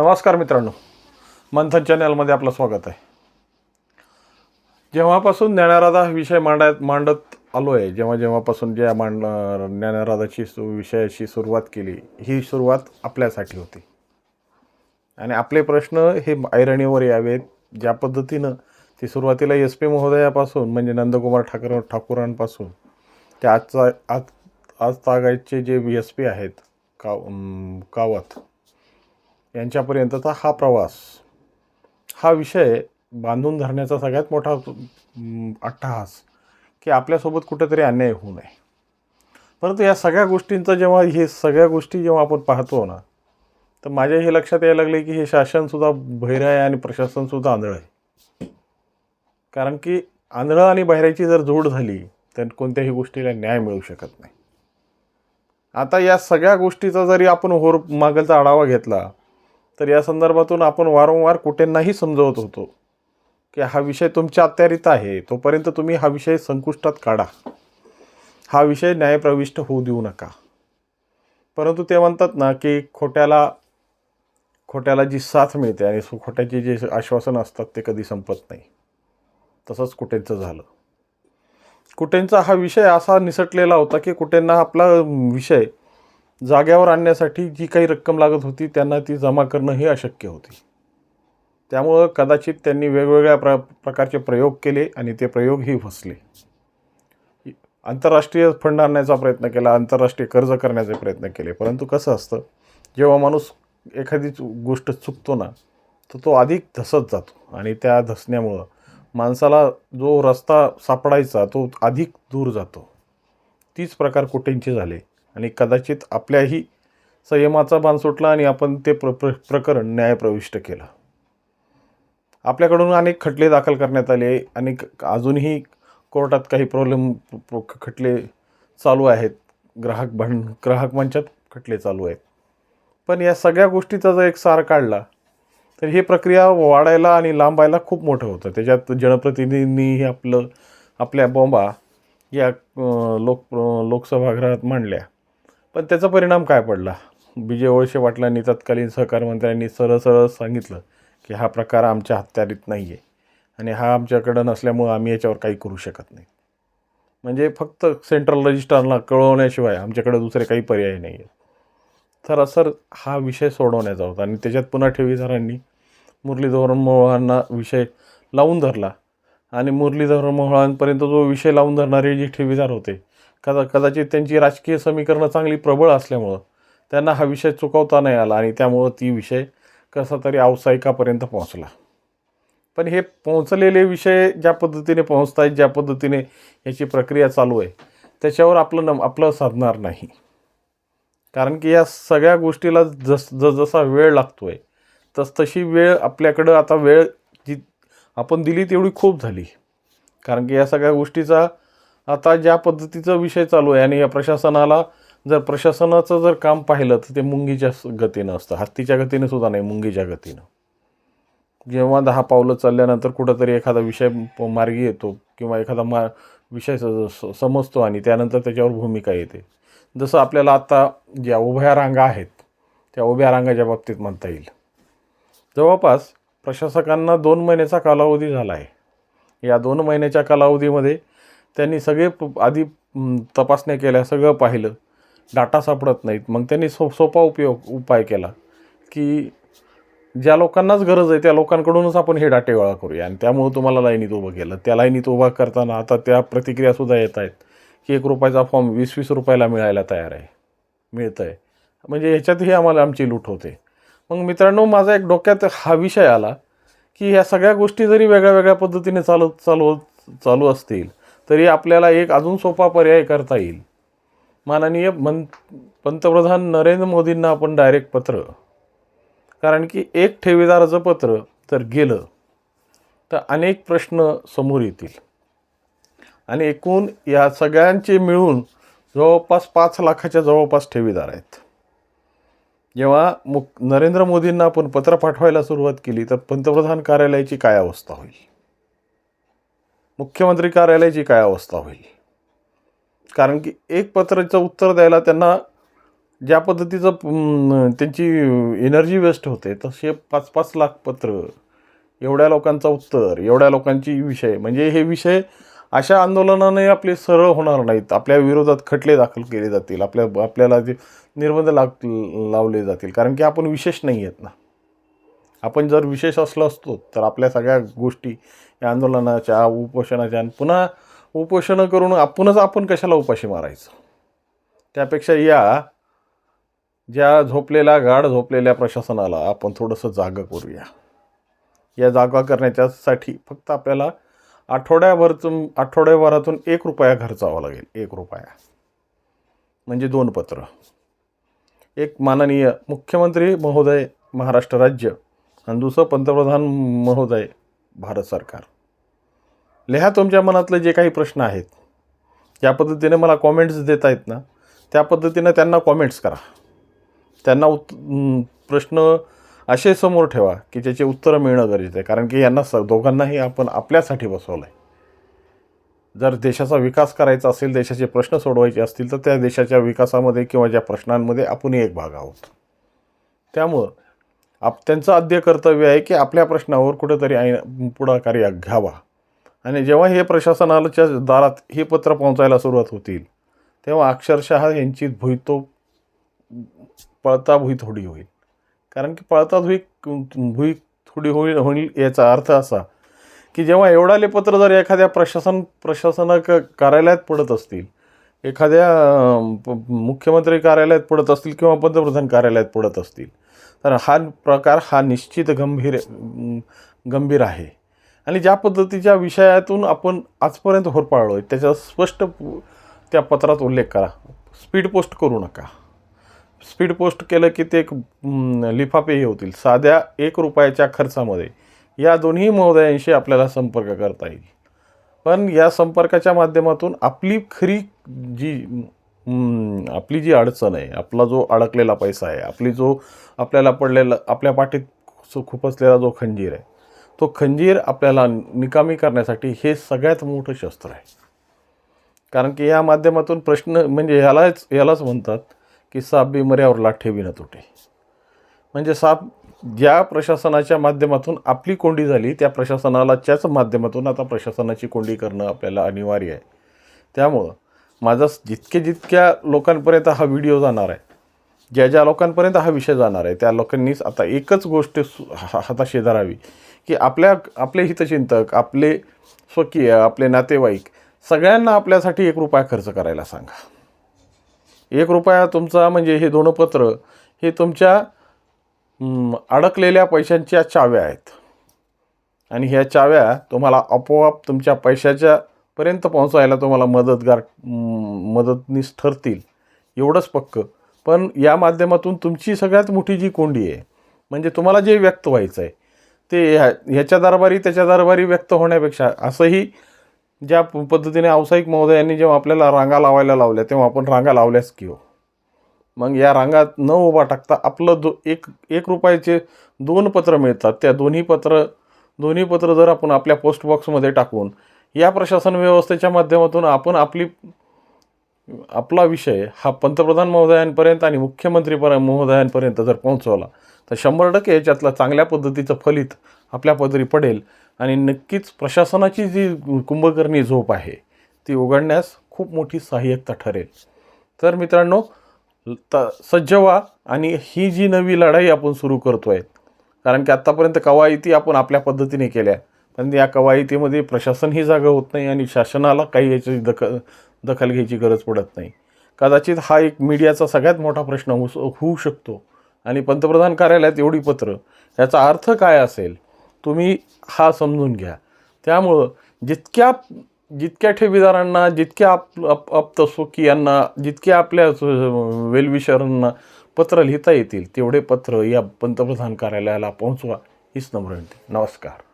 नमस्कार मित्रांनो. मंथन चॅनलमध्ये आपलं स्वागत आहे. जेव्हापासून ज्ञानराधा हा विषय मांडत मांडत आलो आहे जेव्हा जेव्हापासून ज्या मांड ज्ञानराधाची सु विषयाची सुरुवात केली ही सुरुवात आपल्यासाठी होती. आणि आपले प्रश्न हे ऐरणीवर यावेत ज्या पद्धतीनं ती सुरुवातीला एस पी महोदयापासून म्हणजे नंदकुमार ठाकर ठाकूरांपासून ते आजचा आज आज तागायचे जे एस पी आहेत का कावत यांच्यापर्यंतचा हा प्रवास हा विषय बांधून धरण्याचा सगळ्यात मोठा अट्टहास की आपल्यासोबत कुठेतरी अन्याय होऊ नये. परंतु या सगळ्या गोष्टींचं जेव्हा हे सगळ्या गोष्टी जेव्हा आपण पाहतो ना तर माझ्या हे लक्षात यायला लागले की हे शासनसुद्धा बहिरं आहे आणि प्रशासनसुद्धा आंधळं आहे. कारण की आंधळं आणि बहिऱ्याची जर जोड झाली तर कोणत्याही गोष्टीला न्याय मिळू शकत नाही. आता या सगळ्या गोष्टीचा जरी आपण होर मागलचा आढावा घेतला तर या संदर्भातून आपण वारंवार कुठेंनाही समजवत होतो की हा विषय तुमच्या अत्यारीत आहे तोपर्यंत तुम्ही हा विषय संकुष्टात काढा. हा विषय न्यायप्रविष्ट होऊ देऊ नका. परंतु ते म्हणतात ना की खोट्याला खोट्याला जी साथ मिळते आणि सु- खोट्याचे जे आश्वासन असतात ते कधी संपत नाही. तसंच कुठेंचं झालं. कुटेंचा हा विषय असा निसटलेला होता की कुटेंना आपला विषय जाग्यावर आणण्यासाठी जी काही रक्कम लागत होती त्यांना ती जमा करणं ही अशक्य होती. त्यामुळं कदाचित त्यांनी वेगवेगळ्या प्र प्रकारचे प्रयोग केले आणि ते प्रयोगही फसले. आंतरराष्ट्रीय फंड आणण्याचा प्रयत्न केला आंतरराष्ट्रीय कर्ज करण्याचे प्रयत्न केले. परंतु कसं असतं जेव्हा माणूस एखादी गोष्ट चुकतो ना तर तो अधिक धसत जातो. आणि त्या धसण्यामुळं माणसाला जो रस्ता सापडायचा तो अधिक दूर जातो. तीच प्रकार कुठेंचे झाले? आणि कदाचित आपल्याही संयमाचा बाण सुटला आणि आपण ते प्र प्र प्रकरण न्यायप्रविष्ट केलं. आपल्याकडून अनेक खटले दाखल करण्यात आले. आणि क- अजूनही कोर्टात काही प्रॉब्लेम खटले चालू आहेत. ग्राहक भांड ग्राहक मंचात खटले चालू आहेत. पण या सगळ्या गोष्टीचा जर एक सार काढला तर ही प्रक्रिया वाढायला आणि लांबायला खूप मोठं होतं. त्याच्यात जनप्रतिनिधींनी आपलं आपल्या बॉम्बा या लोक लोकसभागृहात मांडल्या. पण त्याचा परिणाम काय पडला? विजय ओळशे वाटलांनी तत्कालीन सहकार मंत्र्यांनी सरळ सरळ सांगितलं की हा प्रकार आमच्या हत्यारीत नाही आहे आणि हा आमच्याकडं नसल्यामुळं आम्ही याच्यावर काही करू शकत नाही. म्हणजे फक्त सेंट्रल रजिस्ट्रारला कळवण्याशिवाय आमच्याकडे दुसरे काही पर्याय नाही आहेत तर असं हा विषय सोडवण्याचा होता आणि त्याच्यात पुन्हा ठेवीदारांनी मुरलीधरन मोहांना विषय लावून धरला. आणि मुरलीधर मोहळांपर्यंत जो विषय लावून धरणारे जे ठेवीदार होते कदा कदाचित त्यांची राजकीय समीकरणं चांगली प्रबळ असल्यामुळं त्यांना हा विषय चुकवता नाही आला आणि त्यामुळं ती विषय कसा तरी व्यावसायिकापर्यंत पोहोचला. पण हे पोहोचलेले विषय ज्या पद्धतीने पोहोचत आहेत ज्या पद्धतीने याची प्रक्रिया चालू आहे त्याच्यावर आपलं न आपलं साधणार नाही. कारण की या सगळ्या गोष्टीला जस जसजसा वेळ लागतो आहे तसतशी वेळ आपल्याकडं आता वेळ जी आपण दिली तेवढी खूप झाली. कारण की या सगळ्या गोष्टीचा आता ज्या पद्धतीचा विषय चालू आहे आणि या प्रशासनाला जर प्रशासनाचं जर काम पाहिलं तर ते मुंगीच्या गतीनं असतं. हत्तीच्या गतीनं सुद्धा नाही मुंगीच्या गतीनं. जेव्हा दहा पावलं चालल्यानंतर कुठंतरी एखादा विषय मार्गी येतो किंवा एखादा मा विषय स- स- समजतो आणि त्यानंतर त्याच्यावर भूमिका येते. जसं आपल्याला आता ज्या उभ्या रांगा आहेत त्या उभ्या रांगाच्या बाबतीत म्हणता येईल. जवळपास प्रशासकांना दोन महिन्याचा कालावधी झाला आहे. या दोन महिन्याच्या कालावधीमध्ये त्यांनी सगळे प- आधी तपासण्या केल्या सगळं पाहिलं. डाटा सापडत नाहीत. मग त्यांनी सो सोपा उपयोग उपाय केला की ज्या लोकांनाच गरज आहे त्या लोकांकडूनच आपण हे डाटे गोळा करूया. आणि त्यामुळं तुम्हाला लाईनीत उभं केलं. त्या लाईनीत उभा करताना आता त्या प्रतिक्रियासुद्धा येत आहेत की एक रुपयाचा फॉर्म वीस वीस रुपयाला मिळायला तयार आहे. मिळतं आहे म्हणजे ह्याच्यातही आम्हाला आमची लूट होते. मग मित्रांनो माझा एक डोक्यात हा विषय आला की ह्या सगळ्या गोष्टी जरी वेगळ्या वेगळ्या पद्धतीने चालू चालू चालू असतील तरी आपल्याला एक अजून सोपा पर्याय करता येईल. माननीय मन पंतप्रधान नरेंद्र मोदींना आपण डायरेक्ट पत्र. कारण की एक ठेवीदाराचं पत्र तर गेलं तर अनेक प्रश्न समोर येतील. आणि एकूण या सगळ्यांचे मिळून जवळपास पाच लाखाच्या जवळपास ठेवीदार आहेत. जेव्हा मुक नरेंद्र मोदींना आपण पत्र पाठवायला सुरुवात केली तर पंतप्रधान कार्यालयाची काय अवस्था होईल? मुख्यमंत्री कार्यालयाची काय अवस्था होईल? कारण की एक पत्राचं उत्तर द्यायला त्यांना ज्या पद्धतीचं त्यांची एनर्जी वेस्ट होते तसे पाच पाच लाख पत्र एवढ्या लोकांचं उत्तर एवढ्या लोकांची विषय. म्हणजे हे विषय अशा आंदोलनाने आपले सरळ होणार नाहीत. आपल्या विरोधात खटले दाखल केले जातील. आपल्या आपल्याला जे निर्बंध लाग लावले जातील. कारण की आपण विशेष नाही आहेत ना. आपण जर विशेष असलो असतो तर आपल्या सगळ्या गोष्टी या आंदोलनाच्या उपोषणाच्या आणि पुन्हा उपोषणं करून आपणच आपण कशाला उपाशी मारायचं? त्यापेक्षा या ज्या झोपलेल्या गाढ झोपलेल्या प्रशासनाला आपण थोडंसं जागं करूया. या जागा करण्याच्यासाठी फक्त आपल्याला आठवड्याभरतून आठवड्याभरातून एक रुपया खर्चावा लागेल. एक रुपया. म्हणजे दोन पत्र. एक माननीय मुख्यमंत्री महोदय महाराष्ट्र राज्य आणि दुसरं पंतप्रधान महोदय भारत सरकार. लिहा तुमच्या मनातले जे काही प्रश्न आहेत. ज्या पद्धतीने मला कॉमेंट्स देत आहेत ना त्या पद्धतीनं त्यांना कॉमेंट्स करा. त्यांना उत् प्रश्न असे समोर ठेवा की त्याचे उत्तरं मिळणं गरजेचं आहे. कारण की यांना स दोघांनाही आपण आपल्यासाठी बसवलं आहे जर देशाचा विकास करायचा असेल देशाचे प्रश्न सोडवायचे असतील तर त्या देशाच्या विकासामध्ये किंवा ज्या प्रश्नांमध्ये आपणही एक भाग आहोत. त्यामुळं आप त्यांचं आद्य कर्तव्य आहे की आपल्या प्रश्नावर कुठेतरी ऐन पुढाकार घ्यावा. आणि जेव्हा हे प्रशासनाच्या दारात हे पत्र पोहोचायला सुरुवात होतील तेव्हा अक्षरशः यांची भुईतो पळता भुई थोडी होईल. कारण की पळता भुई भुई थोडी होईल होईल याचा अर्थ असा की जेव्हा एवढाले पत्र जर एखाद्या प्रशासन प्रशासनक कार्यालयात पडत असतील एखाद्या प- मुख्यमंत्री कार्यालयात पडत असतील किंवा पंतप्रधान कार्यालयात पडत असतील तर हा प्रकार हा निश्चित गंभीर गंभीर आहे. आणि ज्या पद्धतीच्या विषयातून आपण आजपर्यंत होरपाळलो आहे त्याचा स्पष्ट त्या पत्रात उल्लेख करा. स्पीड पोस्ट करू नका. स्पीड पोस्ट केलं की ते एक लिफाफेही होतील. साध्या एक रुपयाच्या खर्चामध्ये. या दोन्ही महोदयांशी आपल्याला संपर्क करता येईल. पण या संपर्काच्या माध्यमातून आपली खरी जी आपली जी अडचण आहे आपला जो अडकलेला पैसा आहे आपली जो आपल्याला पडलेला आपल्या पाठीत खुपसलेला जो खंजीर आहे तो खंजीर आपल्याला निकामी करण्यासाठी हे सगळ्यात मोठं शस्त्र आहे. कारण की या माध्यमातून प्रश्न म्हणजे ह्यालाच यालाच म्हणतात की साप बी मर्यावर लाठे न तुटे. म्हणजे साप ज्या प्रशासनाच्या माध्यमातून आपली कोंडी झाली त्या प्रशासनालाच्याच माध्यमातून आता प्रशासनाची कोंडी करणं आपल्याला अनिवार्य आहे. त्यामुळं माझा जितके जितक्या लोकांपर्यंत हा व्हिडिओ जाणार आहे ज्या ज्या लोकांपर्यंत हा विषय जाणार आहे त्या लोकांनीच आता एकच गोष्ट सु- हा- हाताशी धरावी की आपल्या आपले हितचिंतक आपले स्वकीय आपले नातेवाईक सगळ्यांना आपल्यासाठी एक रुपया खर्च करायला सांगा. एक रुपया तुमचा म्हणजे हे दोन पत्र हे तुमच्या अडकलेल्या पैशांच्या चाव्या आहेत. आणि ह्या चाव्या तुम्हाला आपोआप तुमच्या पैशाच्या पर्यंत पोहोचायला तुम्हाला मदतगार मदतनीस ठरतील. एवढंच पक्क. पण या माध्यमातून तुमची सगळ्यात मोठी जी कोंडी आहे म्हणजे तुम्हाला जे व्यक्त व्हायचं आहे ते ह्या ह्याच्या दरबारी त्याच्या दरबारी व्यक्त होण्यापेक्षा असंही ज्या प- पद्धतीने व्यावसायिक महोदयांनी जेव्हा आपल्याला रांगा लावायला लावल्या तेव्हा आपण रांगा लावल्याच की हो? मग या रांगात न उभा टाकता आपलं दो एक एक रुपयाचे दोन पत्र मिळतात. त्या दोन्ही पत्र दोन्ही पत्र जर आपण आपल्या पोस्टबॉक्समध्ये टाकून या प्रशासन व्यवस्थेच्या माध्यमातून आपण आपली आपला विषय हा पंतप्रधान महोदयांपर्यंत आणि मुख्यमंत्री पर महोदयांपर्यंत जर पोहोचवला तर शंभर टक्के याच्यातलं चांगल्या पद्धतीचं फलित आपल्या पदरी पडेल. आणि नक्कीच प्रशासनाची जी कुंभकर्णी झोप आहे ती उघडण्यास खूप मोठी सहाय्यकता ठरेल. तर मित्रांनो त सज्ज व्हा आणि ही जी नवी लढाई आपण सुरू करतो आहे कारण की आत्तापर्यंत कवायती आपण आपल्या पद्धतीने केल्या पण या कवायतीमध्ये प्रशासनही जागा होत नाही आणि शासनाला काही याची दखल दखल घ्यायची गरज पडत नाही. कदाचित हा एक मीडियाचा सगळ्यात मोठा प्रश्न होऊ होऊ शकतो. आणि पंतप्रधान कार्यालयात एवढी पत्र याचा अर्थ काय असेल? तुम्ही हा समजून घ्या. त्यामुळं जितक्या जितक्या ठेवीदारांना जितक्या आप आप यांना जितक्या आपल्या वेलविशरांना पत्र लिहिता येतील तेवढे पत्र या पंतप्रधान कार्यालयाला पोहोचवा. हीच नम्र विनंती. नमस्कार.